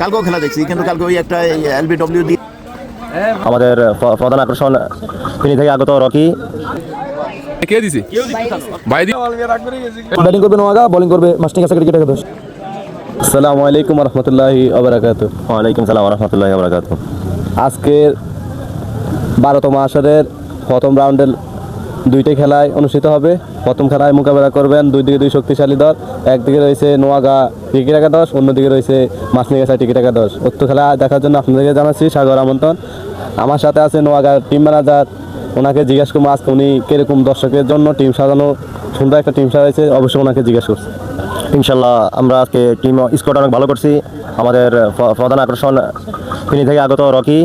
কালকেও খেলা দেখছি কিন্তু কালকে ওই একটা এলবিডব্লিউ দিয়ে আমাদের প্রধান আকর্ষণ তিনি থেকে আগত রকি। কে দিছে? ভাই ব্যাটিং করবে নোয়াগা বোলিং করবে মাস্টিং কাছে ক্রিকেট একাদশ আসসালামু আলাইকুম রহমতুল্লাহি আবরাকাত ওয়ালাইকুম সালাম রহমতুল্লাহি আবরাকাত আজকের বারোতম আসরের প্রথম রাউন্ডের দুইটি খেলায় অনুষ্ঠিত হবে। প্রথম খেলায় মোকাবেলা করবেন দুই দিকে দুই শক্তিশালী দল, একদিকে রয়েছে নোয়াগা ক্রিকেট একাদশ অন্যদিকে রয়েছে মাসনিগাছা ক্রিকেট একাদশ উক্ত খেলা দেখার জন্য আপনাদেরকে জানাচ্ছি সাগর আমন্ত্রণ। আমার সাথে আছে নোয়াগার টিম ম্যানেজার। ওনাকে জিজ্ঞেস করব আজকে উনি কীরকম দর্শকের জন্য টিম সাজানো, সুন্দর একটা টিম সাজাইছে, অবশ্যই ওনাকে জিজ্ঞেস করছি। ইনশাল্লাহ আমরা আজকে টিম, স্কোয়াড অনেক ভালো করছি। আমাদের প্রধান আকর্ষণ, তিনি থেকে আগত রকি।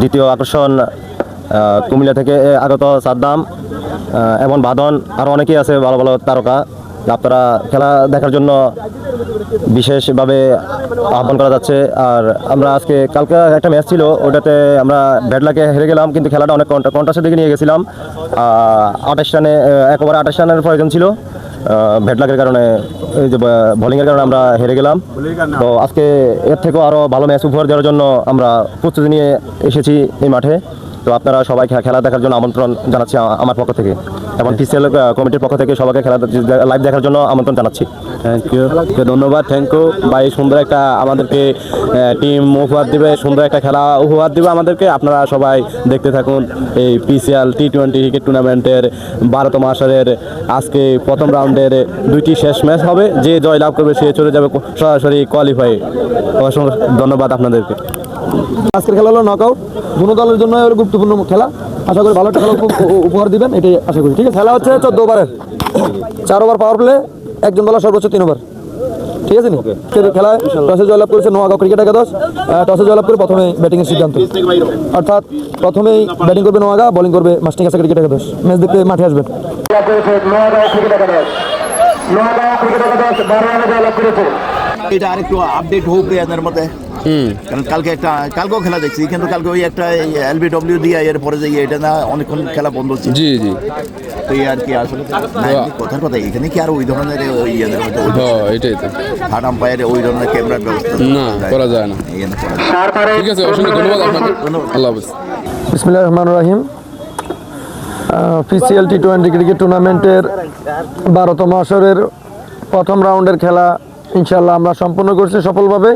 দ্বিতীয় আকর্ষণ কুমিল্লা থেকে আগত সাদ্দাম এমন বাদন আরও অনেকেই আছে ভালো ভালো তারকা। আপনারা খেলা দেখার জন্য বিশেষভাবে আহ্বান করা যাচ্ছে। আর আমরা আজকে, কালকে একটা ম্যাচ ছিল, ওটাতে আমরা ব্যাডলাকে হেরে গেলাম, কিন্তু খেলাটা অনেক কন্টাসের দিকে নিয়ে গেছিলাম। আঠাশ রানে এক ওভার আঠাশ রানের প্রয়োজন ছিল। ভেটলাকের কারণে, এই যে বোলিংয়ের কারণে আমরা হেরে গেলাম। তো আজকে এর থেকেও আরও ভালো ম্যাচ উপহার দেওয়ার জন্য আমরা প্রস্তুতি নিয়ে এসেছি এই মাঠে। তো আপনারা সবাই খেলা দেখার জন্য আমন্ত্রণ জানাচ্ছি আমার পক্ষ থেকে এবং পিসিএল কমিটির পক্ষ থেকে সবাইকে খেলা লাইভ দেখার জন্য আমন্ত্রণ জানাচ্ছি। থ্যাংক ইউ ধন্যবাদ থ্যাংক ইউ ভাই, সুন্দর একটা আমাদেরকে টিম উপহার দিবে, সুন্দর একটা খেলা উপহার দিবে আমাদেরকে। আপনারা সবাই দেখতে থাকুন এই পিসিএল টি টোয়েন্টি ক্রিকেট টুর্নামেন্টের বারোতম আসরের আজকে প্রথম রাউন্ডের দুইটি শেষ ম্যাচ হবে। যে জয় লাভ করবে, সে চলে যাবে সরাসরি কোয়ালিফাই অসংখ্য ধন্যবাদ আপনাদেরকে। আজকের খেলা হলো নকআউট দুনো দলের জন্য হলো গুরুত্বপূর্ণ খেলা। আশা করি ভালো একটা খেলা উপ- উপহার দিবেন এটাই আশা করি ঠিক আছে? খেলা হচ্ছে চোদ্দ ওভারের। চার ওভার পাওয়ার প্লে একজন বলার সর্বোচ্চ তিন ওভার। ঠিক আছে খেলায় টসে জয়লাভ করেছে নোয়াগাঁও ক্রিকেট একাদশ। টসে জয়লাভ করে প্রথমে ব্যাটিংয়ের সিদ্ধান্ত। অর্থাৎ প্রথমেই ব্যাটিং করবে নোয়াগা বোলিং করবে মাস্টিং কাছে ক্রিকেট একাদশ। ম্যাচ দেখতে মাঠে আসবেন। এটা আরেকটু আপডেট হোক এদের মধ্যে কারণ কালকে একটা কালকেও খেলা দেখছি কিন্তু কালকে ওই একটা এলবিডব্লিউ দিয়ে এর পরে যে এটা না অনেকক্ষণ খেলা বন্ধ ছিল। জি জি। তো এই আর কি আসলে কথার কথা এখানে কি আর ওই ধরনের ওই ইয়েদের এটাই তো। থার্ড আম্পায়ারে ওই ধরনের ক্যামেরার ব্যবস্থা না করা যায় না। ঠিক আছে অসংখ্য ধন্যবাদ আপনাকে। আল্লাহ হাফিজ। বিসমিল্লাহ রহমান রাহিম। পিসিএল টি টোয়েন্টি ক্রিকেট টুর্নামেন্টের বারোতম আসরের প্রথম রাউন্ডের খেলা ইনশাল্লাহ আমরা সম্পন্ন করছি সফলভাবে।